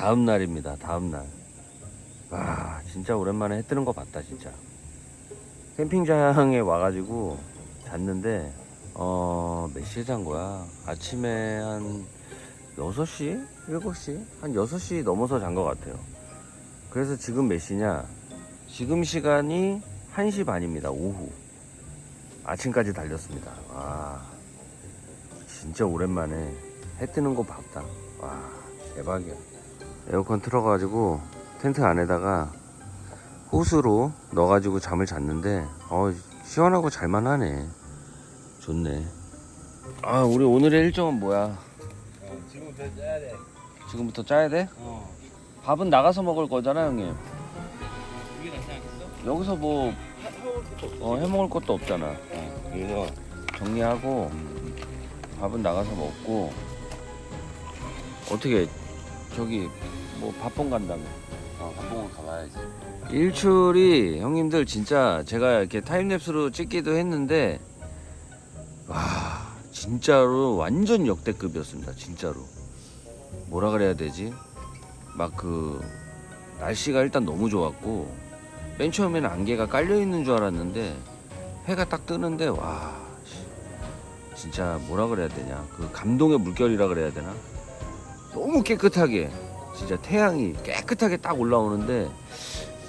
다음 날입니다. 다음 날. 와, 진짜 오랜만에 해 뜨는 거 봤다, 진짜. 캠핑장에 와가지고 잤는데, 어, 몇 시에 잔 거야? 아침에 한 6시? 7시? 한 6시 넘어서 잔 것 같아요. 그래서 지금 몇 시냐? 지금 시간이 1시 반입니다. 오후. 아침까지 달렸습니다. 와, 진짜 오랜만에 해 뜨는 거 봤다. 와, 대박이야. 에어컨 틀어가지고 텐트 안에다가 호스로 넣어가지고 잠을 잤는데, 어, 시원하고 잘만 하네. 좋네. 아, 우리 오늘의 일정은 뭐야? 어, 지금부터 짜야 돼. 지금부터 짜야 돼? 어. 밥은 나가서 먹을 거잖아, 형님. 여기서 뭐, 어, 해 먹을 것도 없잖아. 어, 그래서 정리하고 밥은 나가서 먹고 어떻게 저기 뭐 밥봉 간다며? 어, 밥봉은 가봐야지. 일출이 형님들 진짜 제가 이렇게 타임랩스로 찍기도 했는데 와 진짜로 완전 역대급이었습니다 진짜로. 뭐라 그래야 되지? 막 그 날씨가 일단 너무 좋았고 맨 처음에는 안개가 깔려 있는 줄 알았는데 해가 딱 뜨는데 와 씨, 진짜 뭐라 그래야 되냐? 그 감동의 물결이라 그래야 되나 너무 깨끗하게 진짜 태양이 깨끗하게 딱 올라오는데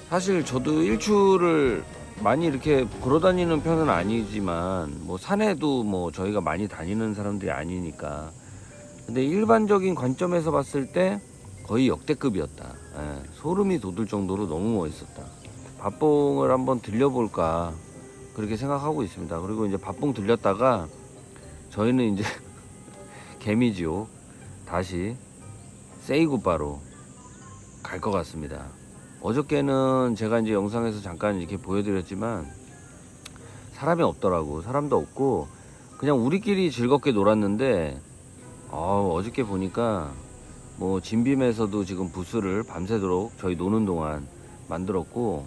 사실 저도 일출을 많이 이렇게 걸어 다니는 편은 아니지만 뭐 산에도 뭐 저희가 많이 다니는 사람들이 아니니까. 근데 일반적인 관점에서 봤을 때 거의 역대급이었다. 예, 소름이 돋을 정도로 너무 멋있었다. 밥봉을 한번 들려볼까 그렇게 생각하고 있습니다. 그리고 이제 밥봉 들렸다가 저희는 이제 개미지옥 다시 세이굿바로 갈 것 같습니다 어저께는 제가 이제 영상에서 잠깐 이렇게 보여드렸지만 사람이 없더라고 사람도 없고 그냥 우리끼리 즐겁게 놀았는데 어, 어저께 보니까 뭐 진빔에서도 지금 부스를 밤새도록 저희 노는 동안 만들었고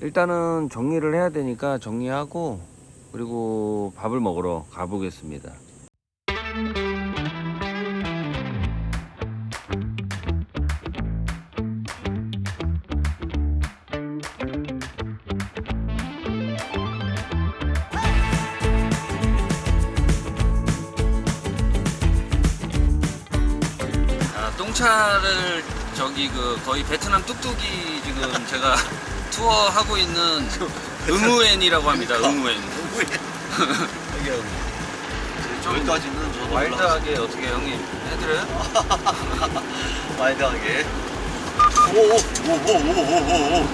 일단은 정리를 해야 되니까 정리하고 그리고 밥을 먹으러 가보겠습니다. 아, 똥차를 저기 그 거의 베트남 뚝뚝이 지금 제가 투어 하고 있는 응우엔이라고 합니다. 여기 좀 여기까지는 저도 와일드하게 어떻게 형님 해드려요? 와일드하게. 오오오오오오오오오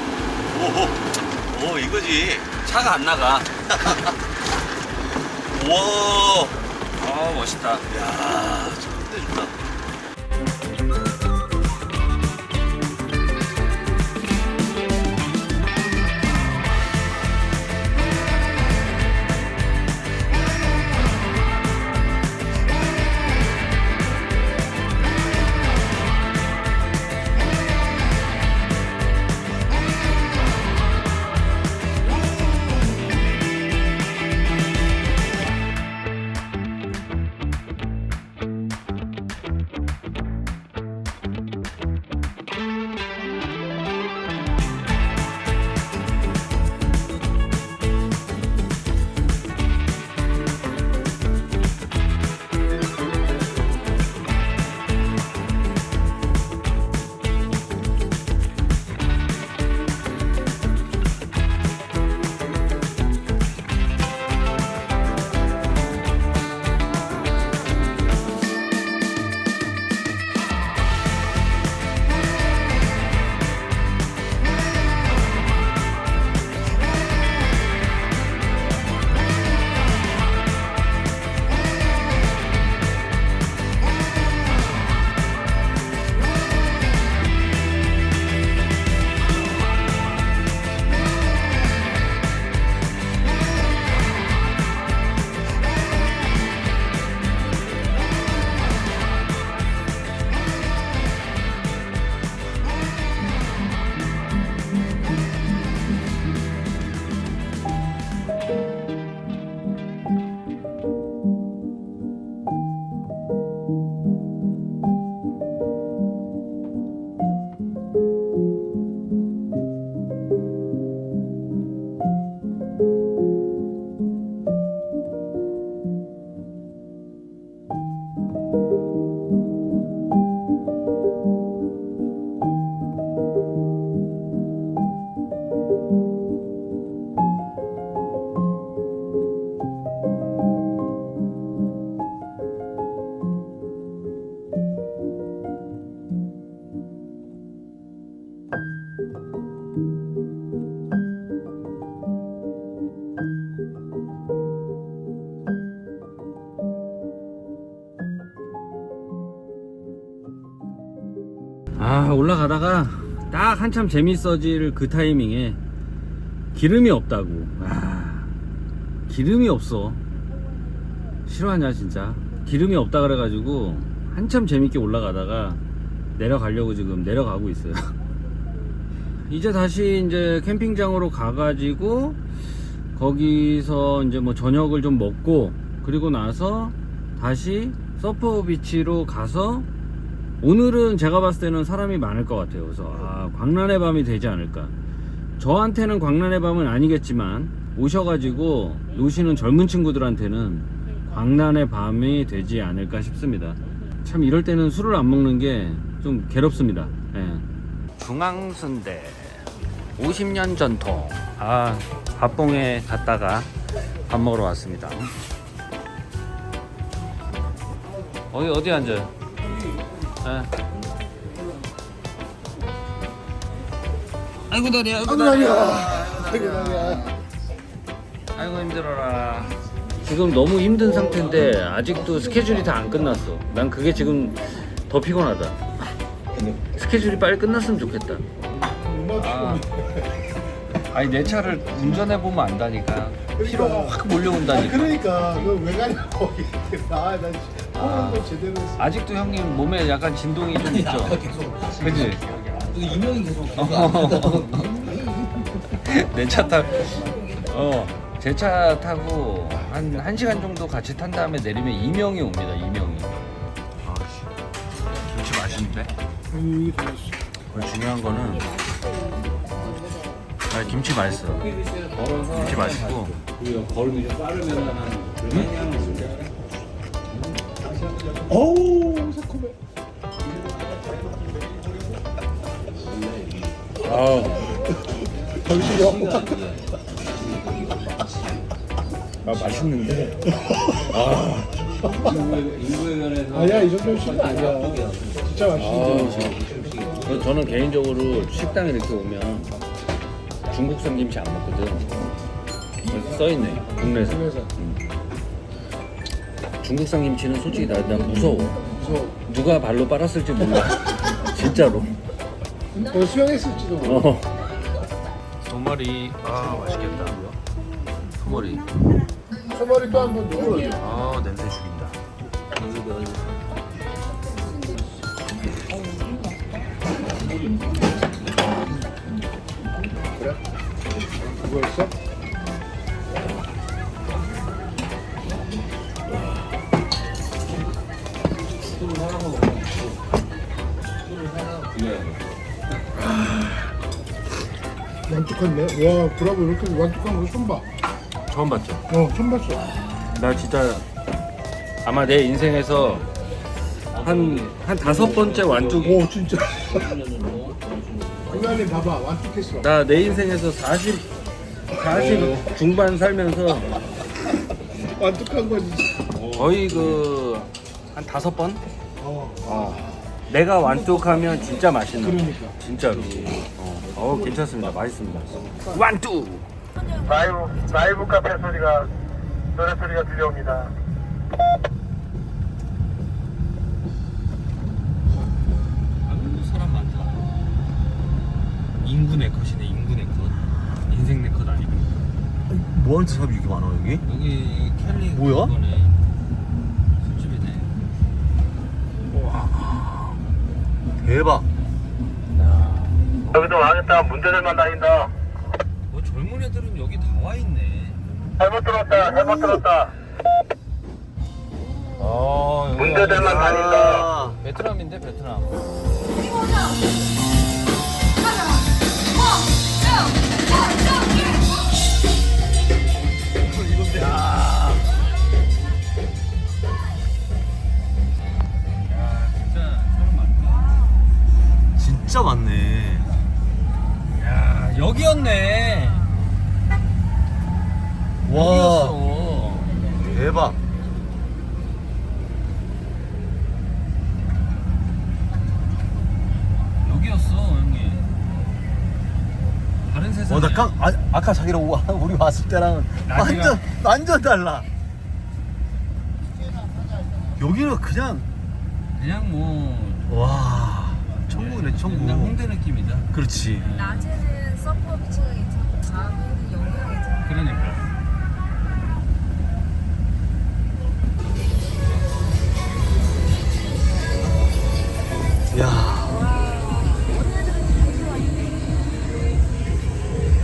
오 이거지. 차가 안 나가. 우와. 아 멋있다. 야, 좋은데 좋다. 한참 재밌어질 그 타이밍에 기름이 없다고. 아 기름이 없어. 싫어하냐 진짜? 기름이 없다 그래가지고 한참 재밌게 올라가다가 내려가려고 지금 내려가고 있어요. 이제 다시 이제 캠핑장으로 가가지고 거기서 이제 뭐 저녁을 좀 먹고 그리고 나서 다시 서퍼 비치로 가서 오늘은 제가 봤을 때는 사람이 많을 것 같아요. 그래서 아, 광란의 밤이 되지 않을까. 저한테는 광란의 밤은 아니겠지만 오셔가지고 노시는 젊은 친구들한테는 광란의 밤이 되지 않을까 싶습니다. 참 이럴 때는 술을 안 먹는 게 좀 괴롭습니다. 예. 중앙순대 50년 전통. 아 밥봉에 갔다가 밥 먹으러 왔습니다. 어디 어디 앉아요? 예. 아이고 다리야 아이고 다리야. 아이고 다리야. 아이고 힘들어라. 지금 너무 힘든 상태인데 아직도 스케줄이 다 안 끝났어. 난 그게 지금 더 피곤하다. 스케줄이 빨리 끝났으면 좋겠다. 아, 아니 내 차를 운전해 보면 안다니까. 피로가 확 몰려온다니까. 그러니까 너왜 가냐 거기. 아, 나 아. 제대로. 아직도 형님 몸에 약간 진동이 좀 있죠 그지 이명이 계속 내 차 타, 어, 제 차 타고 한, 한 시간 정도 같이 탄 다음에 내리면 이명이 옵니다, 이명이. 아, 김치 맛있는데? 음, 중요한 거는, 아, 김치 맛있어. 김치 맛있고. 걸음이 좀 빠르면 한, 어우, 새콤해. 아, 정신이 아, 맛있는데? 인구에 관해서. 아니야, 이 정도는 신 아니야. 진짜 맛있는데. 아, 저는 개인적으로 식당에 이렇게 오면 중국산 김치 안 먹거든. 써있네, 국내산. 그래서 중국산 김치는 솔직히 나, 난 무서워. 무서워. 누가 발로 빨았을지 몰라. 진짜로. 너 수영했을지도 몰라. 어. 소머리, 아 맛있겠다. 소머리. 소머리 또 한번 넣어줘. 아 냄새 죽인다. 그래? 그거였어? 완뚝한데? 와, 브라보 이렇게 완뚝한 거 처음 봐. 처음 봤죠. 어, 처음 봤어. 나 진짜 아마 내 인생에서 한 한 다섯 번째 완뚝. 오, 진짜. 장난님 봐봐, 완뚝했어. 나 내 인생에서 40 40 중반 살면서 완뚝한 거지. 거의 그 한 다섯 번. 어, 내가 완뚝하면 진짜 맛있는. 그러니까. 진짜로. 어, 어 괜찮습니다. 맛있습니다. 완뚝. 라이브 라이브 카페 소리가 노래 소리가 들려옵니다. 아, 사람 많다. 인구 네 컷이네, 인구 네 컷. 인생 네컷 아니고. 뭐하는 사람이 이렇게 많아 여기? 여기 캘리 뭐야? 그거네. 대박 여기도 망했다. 문제들만 다닌다. 뭐 젊은 애들은 여기 다 와 있네. 잘못 들었다. 잘못 들었다. 아, 여기 문제들만 다닌다. 베트남인데 베트남. 진짜 많네 야, 여기였네. 와 여기였어. 대박 여기였어, 형님. 다른 세상. 와나 깡 아, 아까 자기랑 와- 우리 왔을 때랑 라지가- 완전 완전 달라 여기는 그냥 그냥 뭐 와 천국이네 천국. 홍대 느낌이다. 그렇지. 낮에는 서퍼 비치가 괜찮고 밤에는 여기가 괜찮고 그러니까. 야.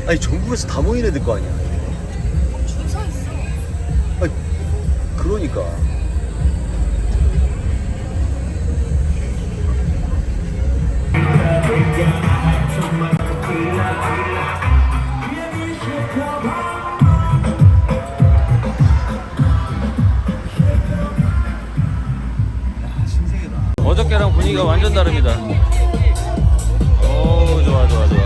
아니 전국에서 다 모이는 애들 거 아니야. 줄서 있어 그러니까. 완전 다릅니다. 오 좋아 좋아 좋아.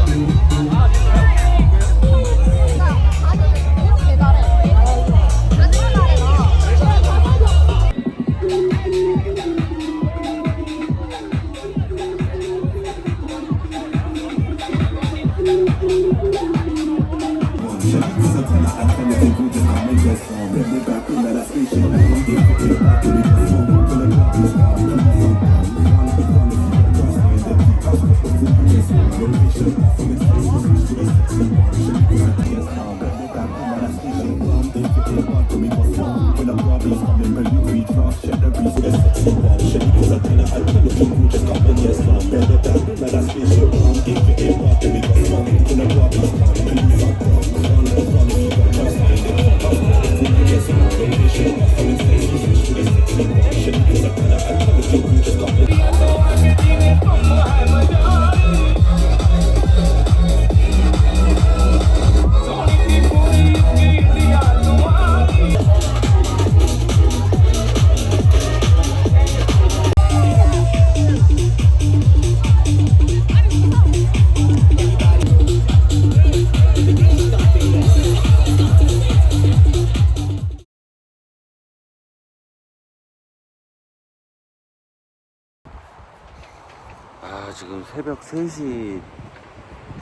새벽 3시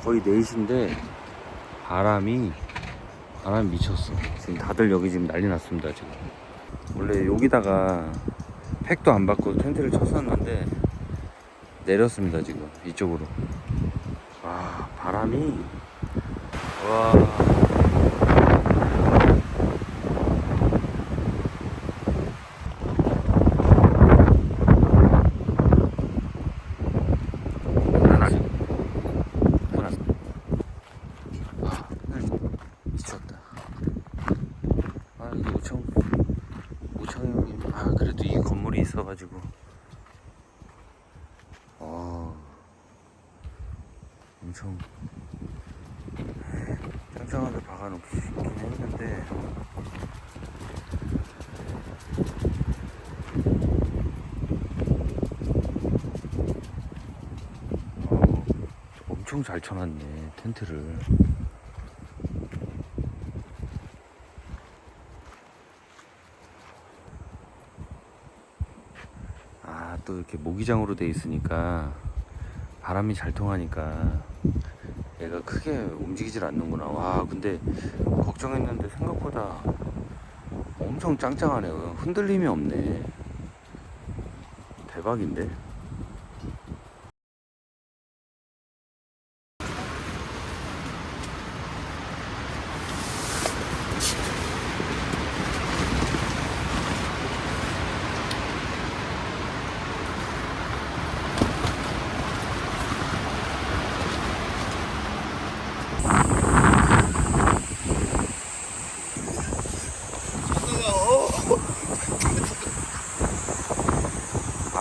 거의 4시인데 바람이 바람이 미쳤어. 지금 다들 여기 지금 난리 났습니다 지금. 원래 여기다가 팩도 안 받고 텐트를 쳤었는데 내렸습니다 지금 이쪽으로. 와 바람이. 와 하나 하나 아 미쳤다 아 이게 우청 우청이 아 그래도 이 건물이 있어가지고 어 엄청 박아놓긴 했는데 어, 엄청 잘 쳐놨네 텐트를. 아 또 이렇게 모기장으로 돼 있으니까 바람이 잘 통하니까 크게 움직이질 않는구나. 와 근데 걱정했는데 생각보다 엄청 짱짱하네 흔들림이 없네. 대박인데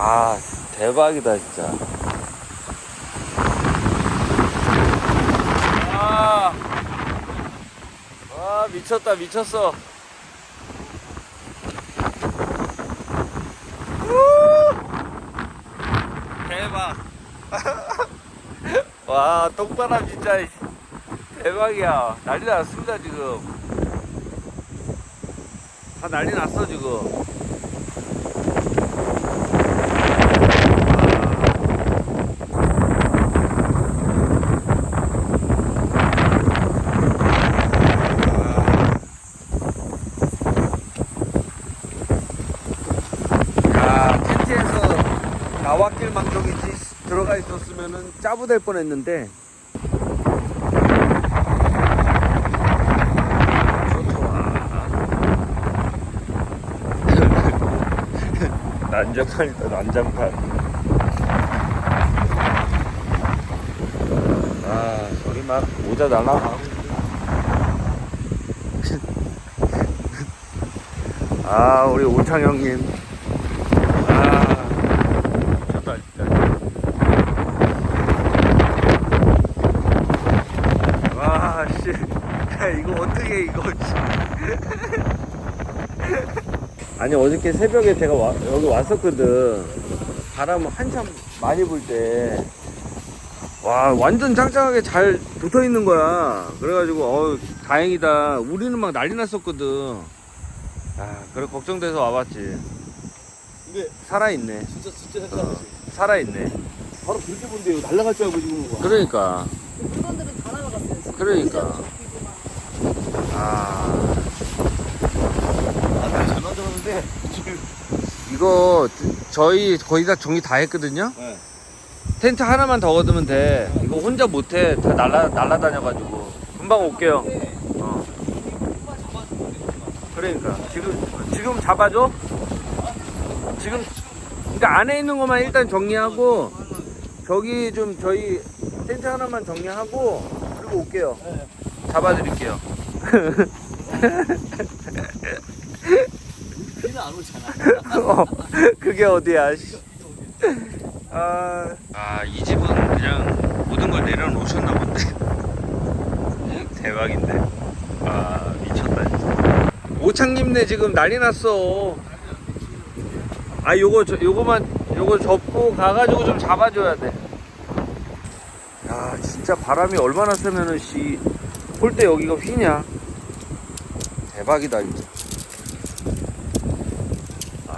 아 대박이다 진짜. 와, 와 미쳤다 미쳤어. 우! 대박. 와 똥바람 진짜. 대박이야. 난리 났습니다 지금. 다 난리 났어 지금 야 텐트에서 나왔길 망정이지 들어가 있었어 없었으면은 짜부 될 뻔했는데. 난장판이다 난장판. 아 저기 막 모자 날라가고. 아 우리 오창 형님 아 미쳤다 진짜 와씨 야 이거 어떻게 이거 아니 어저께 새벽에 제가 와- 여기 왔었거든 바람 한참 많이 불 때 와 완전 짱짱하게 잘 붙어 있는 거야 그래가지고 어 다행이다 우리는 막 난리 났었거든 아 그래 걱정돼서 와봤지 근데 살아있네 진짜 진짜 어, 괜찮지. 살아있네 바로 그렇게 본대요. 날아갈 줄 알고 지금. 와. 그러니까 물건들은 다 날아갔어요. 지금. 그러니까. 의자 접히고 막. 아 지금. 이거 저희 거의 다 정리 다 했거든요? 네. 텐트 하나만 더 얻으면 돼. 이거 혼자 못해. 다 날라 날라다녀가지고. 금방 올게요. 어. 그러니까. 지금 지금 잡아줘? 지금 그러니까 안에 있는 것만 일단 정리하고 저기 좀 저희 텐트 하나만 정리하고 그리고 올게요. 잡아드릴게요. 비는 안 오잖아. 어, 그게 어디야? 씨. 아, 아, 이 집은 그냥 모든 걸 내려놓으셨나 본데. 대박인데. 아, 미쳤다, 진짜. 오창님네 지금 난리 났어. 아, 요거, 저, 요거만, 요거 접고 가가지고 좀 잡아줘야 돼. 야, 진짜 바람이 얼마나 세면은, 씨, 볼 때 여기가 휘냐? 대박이다, 진짜.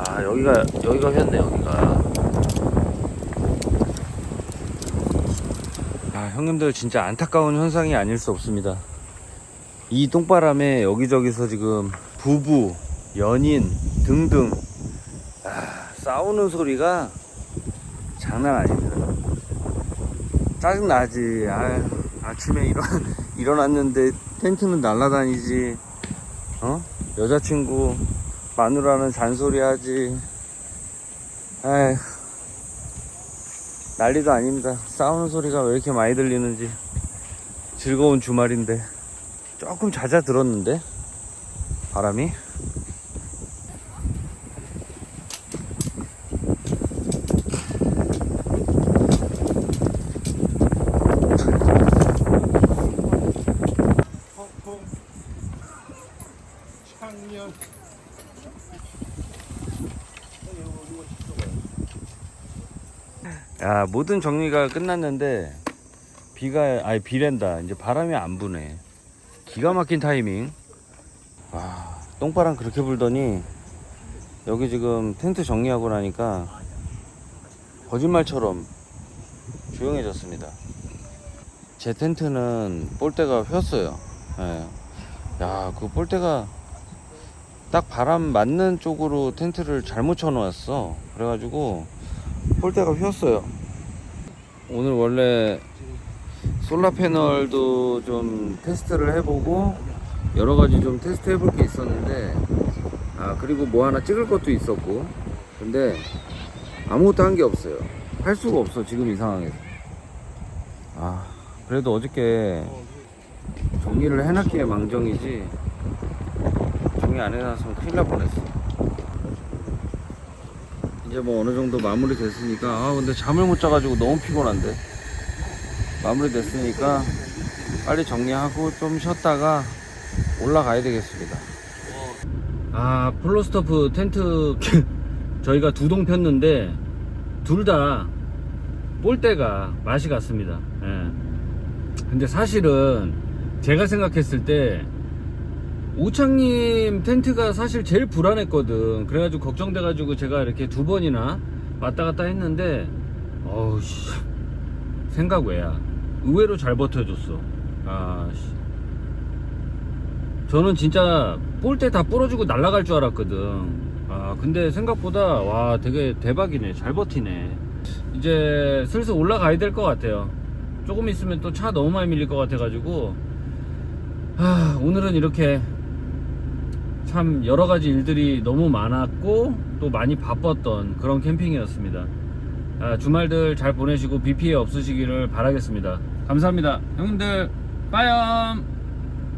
아 여기가 여기가 휘었네 여기가. 아 형님들 진짜 안타까운 현상이 아닐 수 없습니다. 이 똥바람에 여기저기서 지금 부부 연인 등등 아, 싸우는 소리가 장난 아닙니다. 짜증나지. 아, 아침에 일어, 일어났는데 텐트는 날라다니지. 어? 여자친구 마누라는 잔소리 하지. 에휴. 난리도 아닙니다. 싸우는 소리가 왜 이렇게 많이 들리는지. 즐거운 주말인데. 조금 잦아 들었는데. 바람이. 허풍 창년 야, 모든 정리가 끝났는데, 비가, 아니, 비랜다. 이제 바람이 안 부네. 기가 막힌 타이밍. 와, 똥바람 그렇게 불더니, 여기 지금 텐트 정리하고 나니까, 거짓말처럼 조용해졌습니다. 제 텐트는 볼때가 휘었어요. 예. 야, 그 볼때가 딱 바람 맞는 쪽으로 텐트를 잘못 쳐놓았어. 그래가지고, 폴대가 휘었어요. 오늘 원래 솔라 패널도 좀 테스트를 해보고 여러 가지 좀 테스트 해볼 게 있었는데 아 그리고 뭐 하나 찍을 것도 있었고 근데 아무것도 한 게 없어요. 할 수가 없어 지금 이 상황에서. 아 그래도 어저께 정리를 해놨기에 망정이지 정리 안 해놨으면 큰일 날 뻔했어. 이제 뭐 어느 정도 마무리 됐으니까. 아 근데 잠을 못 자가지고 너무 피곤한데. 마무리 됐으니까 빨리 정리하고 좀 쉬었다가 올라가야 되겠습니다. 아 플로스터프 텐트 저희가 두 동 폈는데 둘 다 볼때가 맛이 같습니다. 예. 근데 사실은 제가 생각했을 때 오창님 텐트가 사실 제일 불안했거든. 그래가지고 걱정돼가지고 제가 이렇게 두 번이나 왔다 갔다 했는데, 어우, 씨. 생각 외야. 의외로 잘 버텨줬어. 아, 씨. 저는 진짜 볼 때 다 부러지고 날아갈 줄 알았거든. 아, 근데 생각보다, 와, 되게 대박이네. 잘 버티네. 이제 슬슬 올라가야 될 것 같아요. 조금 있으면 또 차 너무 많이 밀릴 것 같아 가지고 아, 오늘은 이렇게 참 여러 가지 일들이 너무 많았고 또 많이 바빴던 그런 캠핑이었습니다. 아, 주말들 잘 보내시고 비 피해 없으시기를 바라겠습니다. 감사합니다. 형님들 빠염.